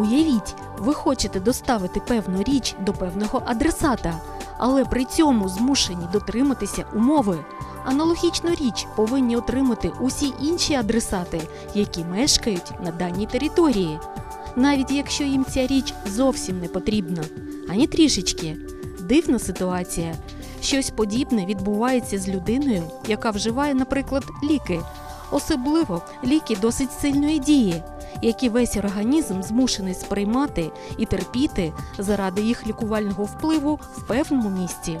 Уявіть, ви хочете доставити певну річ до певного адресата, але при цьому змушені дотриматися умови. Аналогічну річ повинні отримати усі інші адресати, які мешкають на даній території, навіть якщо їм ця річ зовсім не потрібна, ані трішечки. Дивна ситуація. Щось подібне відбувається з людиною, яка вживає, наприклад, ліки, особливо ліки досить сильної дії, які весь організм змушений сприймати і терпіти заради їх лікувального впливу в певному місці.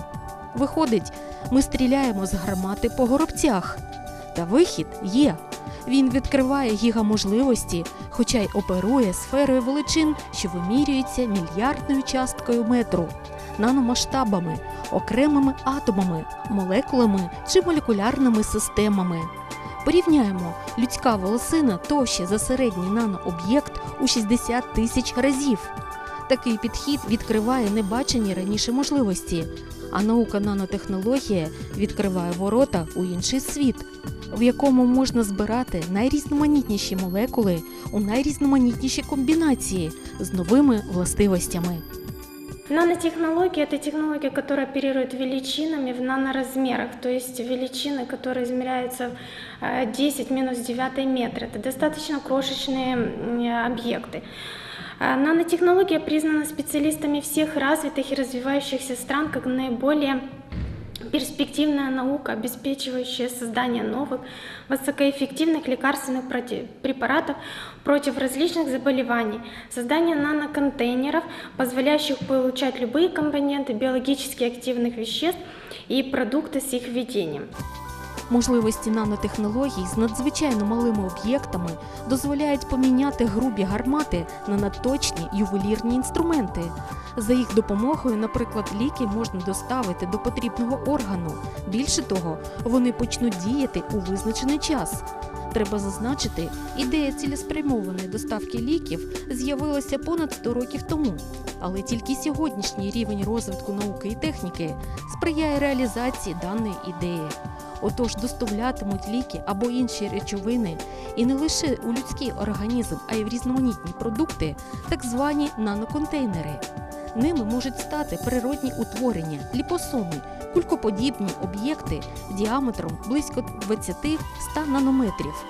Виходить, ми стріляємо з гармати по горобцях. Та вихід є. Він відкриває гігаможливості, хоча й оперує сферою величин, що вимірюється мільярдною часткою метру, наномасштабами, окремими атомами, молекулами чи молекулярними системами. Порівняємо, людська волосина товща за середній нанооб'єкт у 60 тисяч разів. Такий підхід відкриває небачені раніше можливості, а наука нанотехнологія відкриває ворота у інший світ, в якому можна збирати найрізноманітніші молекули у найрізноманітніші комбінації з новими властивостями. Нанотехнология – это технология, которая оперирует величинами в наноразмерах, то есть величины, которые измеряются э, 10 минус 9 метра. Это достаточно крошечные м, объекты. А Нанотехнология признана специалистами всех развитых и развивающихся стран как наиболее перспективная наука, обеспечивающая создание новых высокоэффективных лекарственных проти- препаратов против различных заболеваний, создание наноконтейнеров, позволяющих получать любые компоненты биологически активных веществ и продукты с их введением. Можливості нанотехнологій з надзвичайно малими об'єктами дозволяють поміняти грубі гармати на надточні ювелірні інструменти. За їх допомогою, наприклад, ліки можна доставити до потрібного органу. Більше того, вони почнуть діяти у визначений час. Треба зазначити, ідея цілеспрямованої доставки ліків з'явилася понад 100 років тому, але тільки сьогоднішній рівень розвитку науки і техніки сприяє реалізації даної ідеї. Отож доставлятимуть ліки або інші речовини і не лише у людський організм, а й в різноманітні продукти, так звані наноконтейнери. Ними можуть стати природні утворення, ліпосоми, кулькоподібні об'єкти діаметром близько 20-100 нанометрів.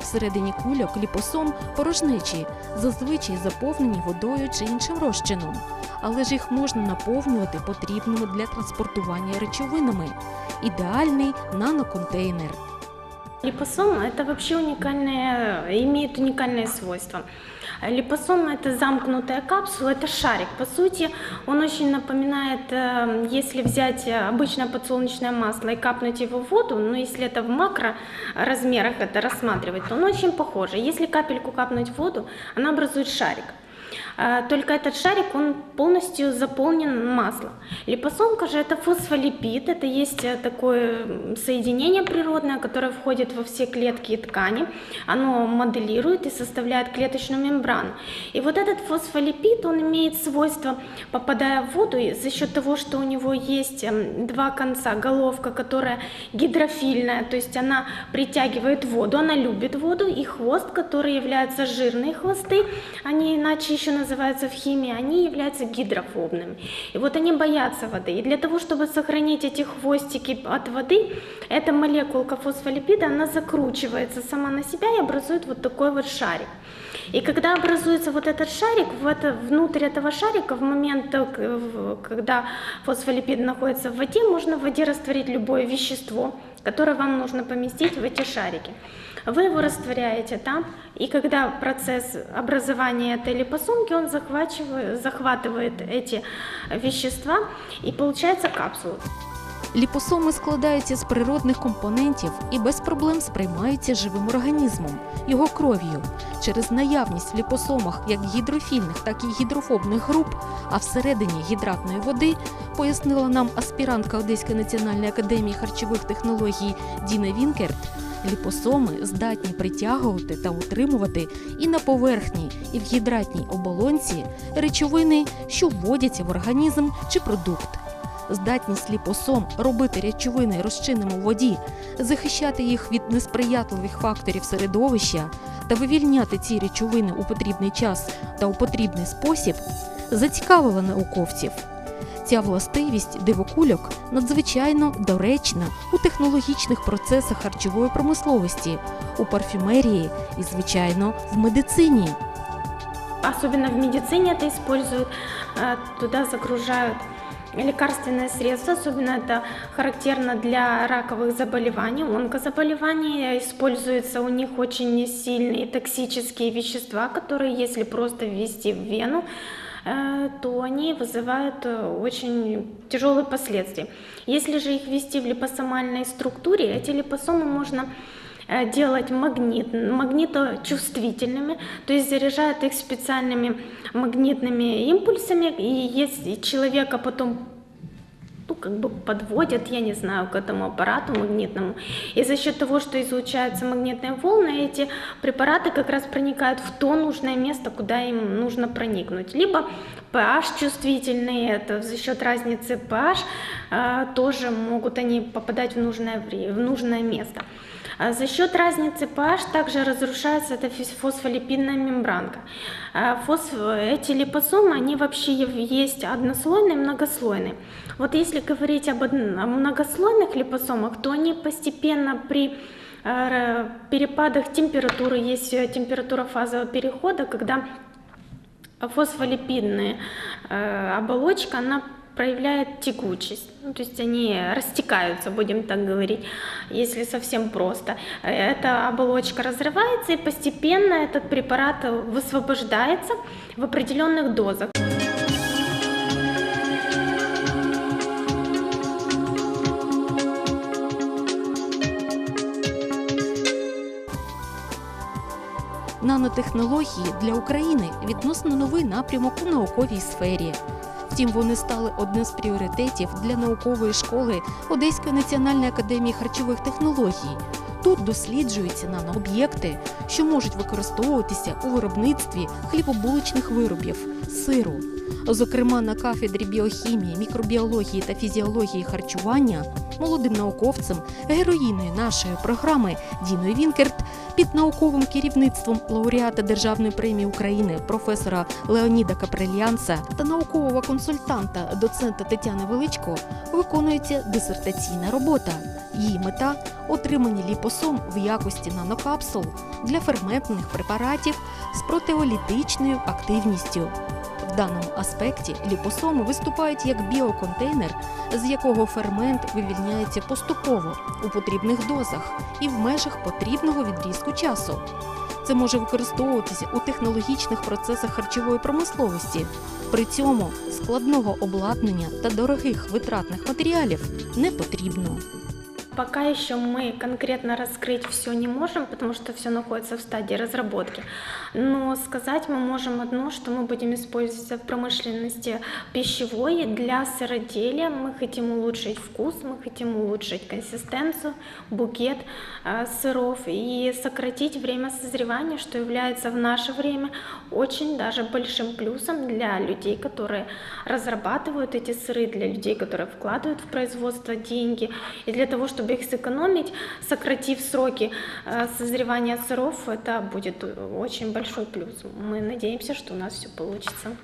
Всередині кульок ліпосом порожнечі, зазвичай заповнені водою чи іншим розчином, але ж їх можна наповнювати потрібними для транспортування речовинами. Ідеальний наноконтейнер. Липосом – это вообще уникальное, имеет уникальные свойства. Липосом – это замкнутая капсула, это шарик. По сути, он очень напоминает, э, если взять э, обычное подсолнечное масло и капнуть его в воду, но если это в макроразмерах это рассматривать, то он очень похоже. Если капельку капнуть в воду, она образует шарик. А, Только этот шарик, он полностью заполнен маслом. Липосомка же это фосфолипид, это есть э, такое соединение природное, которое входит во все клетки и ткани. Оно моделирует и составляет клеточную мембрану. И вот этот фосфолипид, он имеет свойство, попадая в воду, за счет того, что у него есть эм, два конца, головка, которая гидрофильная, то есть она притягивает воду, она любит воду, и хвост, который является жирные хвосты, они иначе еще называются в химии, они являются гидрофобными. И вот они боятся воды. И для того, чтобы сохранить эти хвостики от воды, эта молекулка фосфолипида, она закручивается сама на себя и образует вот такой вот шарик. И когда образуется вот этот шарик, в это, внутрь этого шарика, в момент, э, когда фосфолипид находится в воде, можно в воде растворить любое вещество, которое вам нужно поместить в эти шарики. Вы его растворяете там, и когда процесс образования этой липосомки, он захвачивает, захватывает эти вещества, и получается капсула. Ліпосоми складаються з природних компонентів і без проблем сприймаються живим організмом, його кров'ю. Через наявність в ліпосомах як гідрофільних, так і гідрофобних груп, а всередині гідратної води, пояснила нам аспірантка Одеської національної академії харчових технологій Діна Вінкерт. Ліпосоми здатні притягувати та утримувати і на поверхні, і в гідратній оболонці речовини, що вводяться в організм чи продукт. Здатність ліпосом робити речовини розчинними у воді, захищати їх від несприятливих факторів середовища та вивільняти ці речовини у потрібний час та у потрібний спосіб зацікавила науковців. Ця властивість дивокульок надзвичайно доречна у технологічних процесах харчової промисловості, у парфюмерії і, звичайно, в медицині. Особенно в медицине это используют, э, туда загружают лекарственные средства, особенно это характерно для раковых заболеваний, онкозаболеваний. Используются у них очень сильные токсические вещества, которые если просто ввести в вену, э, то они вызывают э, очень тяжелые последствия. Если же их ввести в липосомальной структуре, эти липосомы можно э, делать магнит, магниточувствительными, то есть заряжают их специальными магнитными импульсами, и если человека потом ну, как бы подводят, я не знаю, к этому аппарату магнитному. И за счет того, что излучаются магнитные волны, эти препараты как раз проникают в то нужное место, куда им нужно проникнуть. Либо pH чувствительные, это за счет разницы pH э, тоже могут они попадать в нужное, вре- в нужное место. А За счет разницы pH также разрушается эта фосфолипидная мембранка. А фосф- Эти липосомы, они вообще есть однослойные многослойные. Вот если говорить об многослойных липосомах, то они постепенно при э, перепадах температуры, есть э, температура фазового перехода, когда фосфолипидная э, оболочка, она проявляет текучесть. Ну, то есть они растекаются, будем так говорить, если совсем просто. Э, Эта оболочка разрывается, и постепенно этот препарат высвобождается в определенных дозах. Нанотехнології для України відносно новий напрямок у науковій сфері. Втім, вони стали одним з пріоритетів для наукової школи Одеської національної академії харчових технологій. Тут досліджуються нанооб'єкти, що можуть використовуватися у виробництві хлібобулочних виробів, сиру. Зокрема, на кафедрі біохімії, мікробіології та фізіології харчування молодим науковцем, героїною нашої програми Діною Вінкерт під науковим керівництвом лауреата Державної премії України професора Леоніда Капрельянса та наукового консультанта доцента Тетяни Величко виконується дисертаційна робота. Її мета отримання ліпосом в якості нанокапсул для ферментних препаратів з протеолітичною активністю. В даному аспекті ліпосоми виступають як біоконтейнер, з якого фермент вивільняється поступово у потрібних дозах і в межах потрібного відрізку часу. Це може використовуватися у технологічних процесах харчової промисловості. При цьому складного обладнання та дорогих витратних матеріалів не потрібно. Пока еще мы конкретно раскрыть все не можем, потому что все находится в стадии разработки. Но сказать мы можем одно, что мы будем использовать в промышленности пищевой для сыроделия. Мы хотим улучшить вкус, мы хотим улучшить консистенцию, букет э, сыров и сократить время созревания, что является в наше время очень даже большим плюсом для людей, которые разрабатывают эти сыры, для людей, которые вкладывают в производство деньги. И для того, чтобы их сэкономить, сократив сроки э, созревания сыров, это будет очень большой плюс. Мы надеемся, что у нас все получится.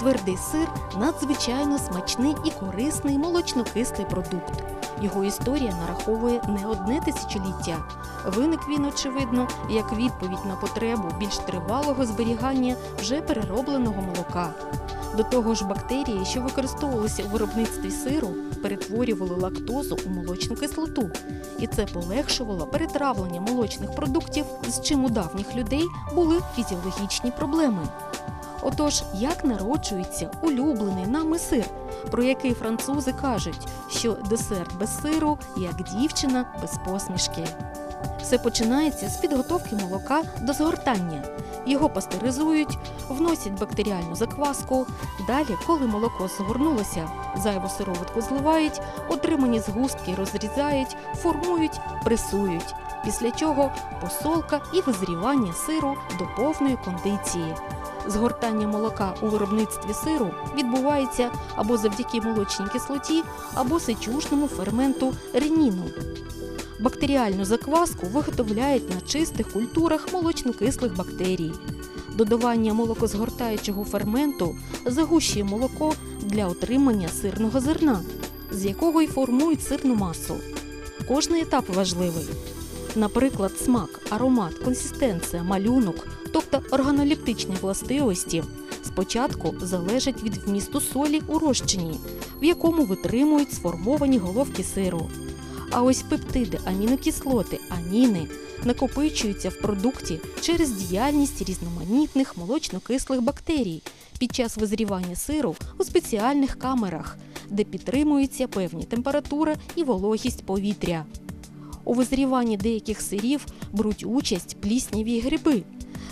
Твердий сир надзвичайно смачний і корисний молочнокислий продукт. Його історія нараховує не одне тисячоліття. Виник він, очевидно, як відповідь на потребу більш тривалого зберігання вже переробленого молока. До того ж, бактерії, що використовувалися у виробництві сиру, перетворювали лактозу у молочну кислоту, і це полегшувало перетравлення молочних продуктів, з чим у давніх людей були фізіологічні проблеми. Отож, як народжується улюблений нами сир, про який французи кажуть, що десерт без сиру як дівчина без посмішки. Все починається з підготовки молока до згортання. Його пастеризують, вносять бактеріальну закваску. Далі, коли молоко згорнулося, зайву сироватку зливають, отримані згустки розрізають, формують, пресують. Після чого посолка і визрівання сиру до повної кондиції. Згортання молока у виробництві сиру відбувається або завдяки молочній кислоті, або сечушному ферменту реніну. Бактеріальну закваску виготовляють на чистих культурах молочнокислих бактерій. Додавання молокозгортаючого ферменту загущує молоко для отримання сирного зерна, з якого й формують сирну масу. Кожний етап важливий. Наприклад, смак, аромат, консистенція, малюнок, тобто органолептичні властивості, спочатку залежать від вмісту солі у розчині, в якому витримують сформовані головки сиру. А ось пептиди, амінокислоти, аміни накопичуються в продукті через діяльність різноманітних молочнокислих бактерій під час визрівання сиру у спеціальних камерах, де підтримується певні температура і вологість повітря. У визріванні деяких сирів беруть участь плісняві гриби,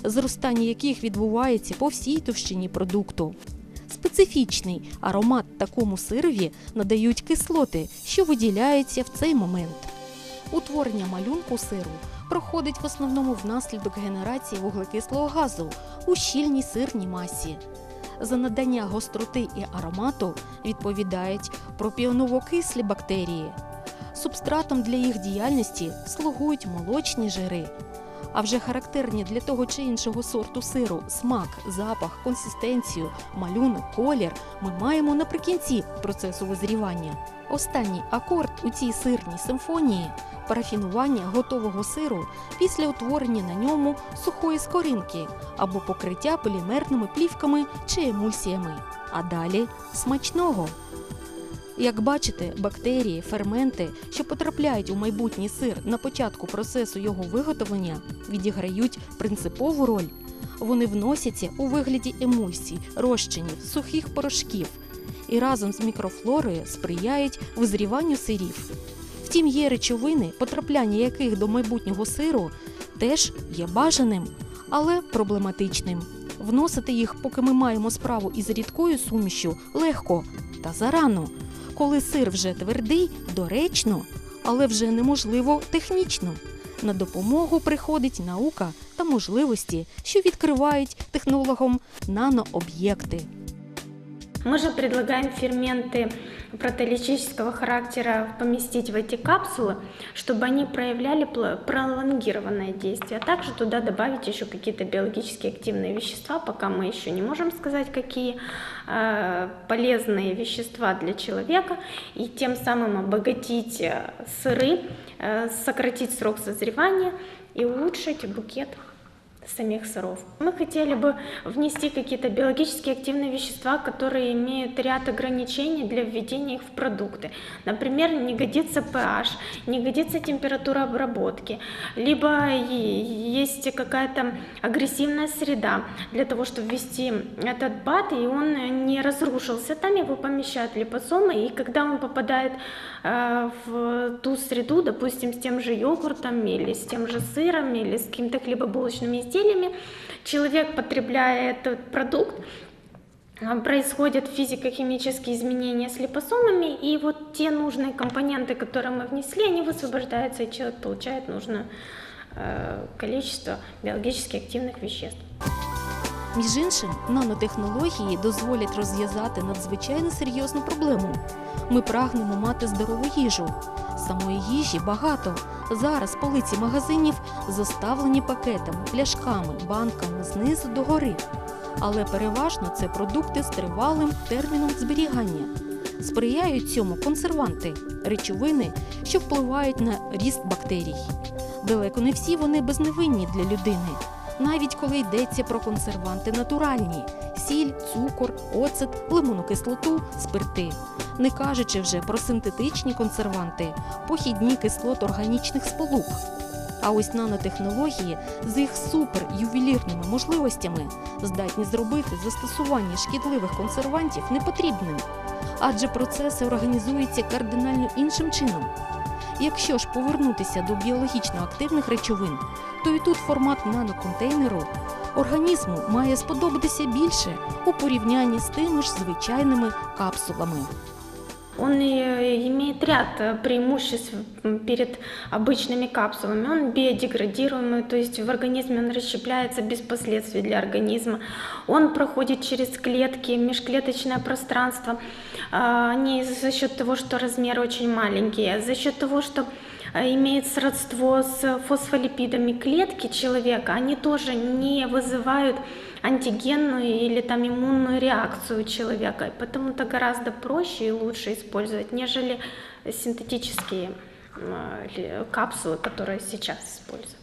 зростання яких відбувається по всій товщині продукту. Специфічний аромат такому сирові надають кислоти, що виділяються в цей момент. Утворення малюнку сиру проходить в основному внаслідок генерації вуглекислого газу у щільній сирній масі. За надання гостроти і аромату відповідають пропіоново-кислі бактерії. Субстратом для їх діяльності слугують молочні жири. А вже характерні для того чи іншого сорту сиру смак, запах, консистенцію, малюнок, колір ми маємо наприкінці процесу визрівання. Останній акорд у цій сирній симфонії парафінування готового сиру після утворення на ньому сухої скоринки або покриття полімерними плівками чи емульсіями. А далі смачного. Як бачите, бактерії, ферменти, що потрапляють у майбутній сир на початку процесу його виготовлення, відіграють принципову роль. Вони вносяться у вигляді емульсій, розчинів, сухих порошків і разом з мікрофлорою сприяють визріванню сирів. Втім, є речовини, потрапляння яких до майбутнього сиру теж є бажаним, але проблематичним. Вносити їх, поки ми маємо справу із рідкою сумішю, легко та зарано. Коли сир вже твердий, доречно, але вже неможливо технічно. На допомогу приходить наука та можливості, що відкривають технологам нанооб'єкти. Мы же предлагаем ферменты протеолитического характера поместить в эти капсулы, чтобы они проявляли пролонгированное действие. А также туда добавить еще какие-то биологически активные вещества, пока мы еще не можем сказать, какие э, полезные вещества для человека, и тем самым обогатить э, сыры, э, сократить срок созревания и улучшить букет самих сыров. Мы хотели бы внести какие-то биологически активные вещества, которые имеют ряд ограничений для введения их в продукты. Например, не годится pH, не годится температура обработки, либо есть какая-то агрессивная среда для того, чтобы ввести этот бат, и он не разрушился. Там его помещают липосомы, и когда он попадает э, в ту среду, допустим, с тем же йогуртом или с тем же сыром или с какими-то хлебобулочными изделиями, человек, потребляя этот продукт, а, происходят физико-химические изменения с липосомами, и вот те нужные компоненты, которые мы внесли, они высвобождаются, и человек получает нужное э, количество биологически активных веществ. Між іншим, нанотехнології дозволять розв'язати надзвичайно серйозну проблему. Ми прагнемо мати здорову їжу. Самої їжі багато. Зараз полиці магазинів заставлені пакетами, пляшками, банками знизу до гори. Але переважно це продукти з тривалим терміном зберігання. Сприяють цьому консерванти, речовини, що впливають на ріст бактерій. Далеко не всі вони безневинні для людини навіть коли йдеться про консерванти натуральні сіль, цукор, оцет, лимонну кислоту, спирти. Не кажучи вже про синтетичні консерванти, похідні кислот органічних сполук. А ось нанотехнології з їх суперювелірними можливостями здатні зробити застосування шкідливих консервантів непотрібним, адже процеси організуються кардинально іншим чином. Якщо ж повернутися до біологічно активних речовин, то і тут формат наноконтейнеру організму має сподобатися більше у порівнянні з тими ж звичайними капсулами. Он э, имеет ряд э, преимуществ перед обычными капсулами. Он биодеградируемый, то есть в организме он расщепляется без последствий для организма. Он проходит через клетки, межклеточное пространство. А, Они за счет того, что размеры очень маленькие, за счет того, что э, имеет сродство с фосфолипидами клетки человека, они тоже не вызывают антигенную или там иммунную реакцию у человека. И Поэтому это гораздо проще и лучше использовать, нежели синтетические э, ли- капсулы, которые сейчас используют.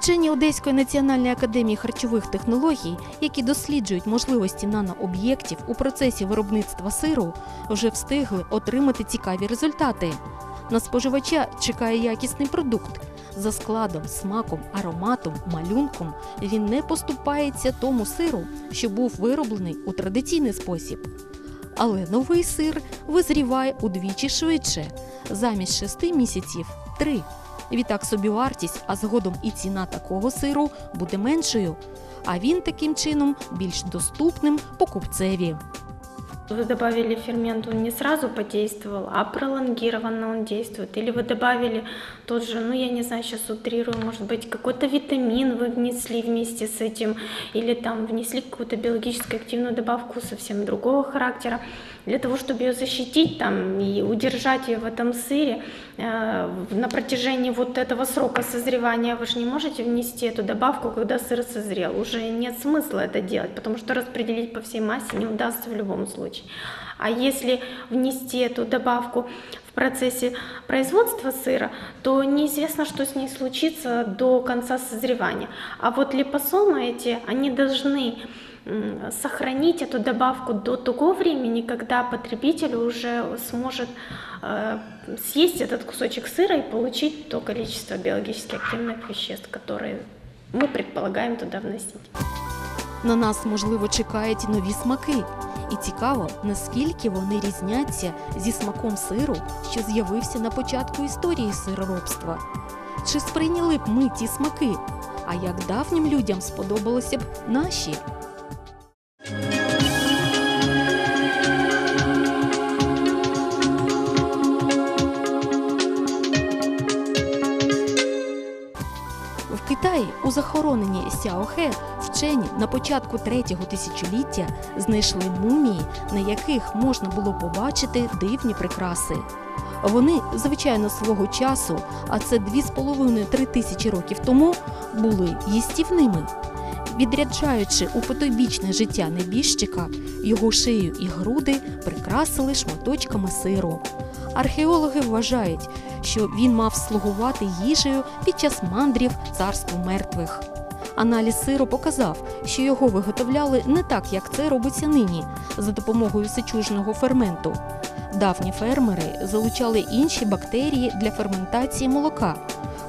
Вчені Одеської національної академії харчових технологій, які досліджують можливості нанооб'єктів у процесі виробництва сиру, вже встигли отримати цікаві результати. На споживача чекає якісний продукт. За складом, смаком, ароматом, малюнком він не поступається тому сиру, що був вироблений у традиційний спосіб. Але новий сир визріває удвічі швидше замість шести місяців три. Відтак собівартість, а згодом і ціна такого сиру буде меншою, а він таким чином більш доступним покупцеві. Вы добавили фермент, он не сразу подействовал, а пролонгированно он действует. Или вы добавили тот же, ну я не знаю, сейчас утрирую, может быть, какой-то витамин вы внесли вместе с этим, или там внесли какую-то биологически активную добавку совсем другого характера. Для того, чтобы ее защитить там и удержать ее в этом сыре э, на протяжении вот этого срока созревания, вы же не можете внести эту добавку, когда сыр созрел. Уже нет смысла это делать, потому что распределить по всей массе не удастся в любом случае. А если внести эту добавку в процессе производства сыра, то неизвестно, что с ней случится до конца созревания. А вот липосомы эти, они должны сохранить эту добавку до того времени, когда потребитель уже сможет э, съесть этот кусочек сыра и получить то количество биологически активных веществ, которые мы предполагаем туда вносить. На нас, можливо, чекають і нові смаки. І цікаво, наскільки вони різняться зі смаком сиру, що з'явився на початку історії сироробства. Чи сприйняли б ми ті смаки? А як давнім людям сподобалося б наші? Сяохе вчені на початку третього тисячоліття знайшли мумії, на яких можна було побачити дивні прикраси. Вони, звичайно, свого часу, а це 2,5-3 тисячі років тому, були їстівними. Відряджаючи у потойбічне життя небіжчика, його шию і груди прикрасили шматочками сиру. Археологи вважають, що він мав слугувати їжею під час мандрів царству мертвих. Аналіз сиру показав, що його виготовляли не так, як це робиться нині, за допомогою сечужного ферменту. Давні фермери залучали інші бактерії для ферментації молока.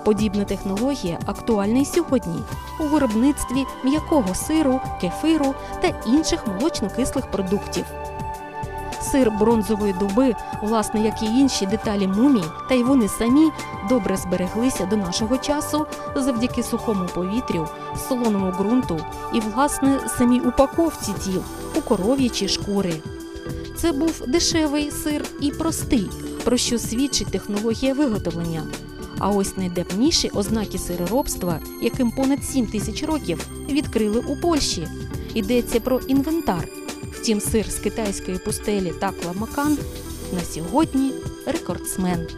Подібна технологія актуальна й сьогодні у виробництві м'якого сиру, кефиру та інших молочно-кислих продуктів. Сир бронзової доби, власне, як і інші деталі мумій, та й вони самі добре збереглися до нашого часу завдяки сухому повітрю, солоному ґрунту і, власне, самій упаковці тіл у коров'ячі шкури. Це був дешевий сир і простий, про що свідчить технологія виготовлення. А ось найдавніші ознаки сироробства, яким понад 7 тисяч років, відкрили у Польщі. Йдеться про інвентар. Втім, сир з китайської пустелі Такла Макан на сьогодні рекордсмен.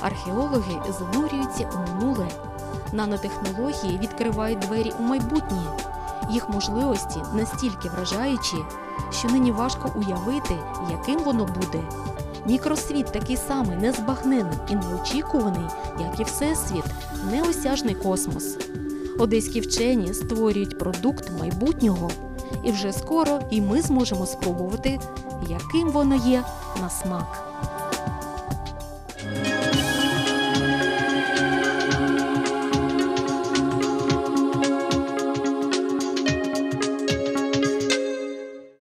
Археологи занурюються у минуле. Нанотехнології відкривають двері у майбутнє. Їх можливості настільки вражаючі, що нині важко уявити, яким воно буде. Мікросвіт такий самий незбагнений і неочікуваний, як і всесвіт, неосяжний космос. Одеські вчені створюють продукт майбутнього, і вже скоро і ми зможемо спробувати, яким воно є на смак.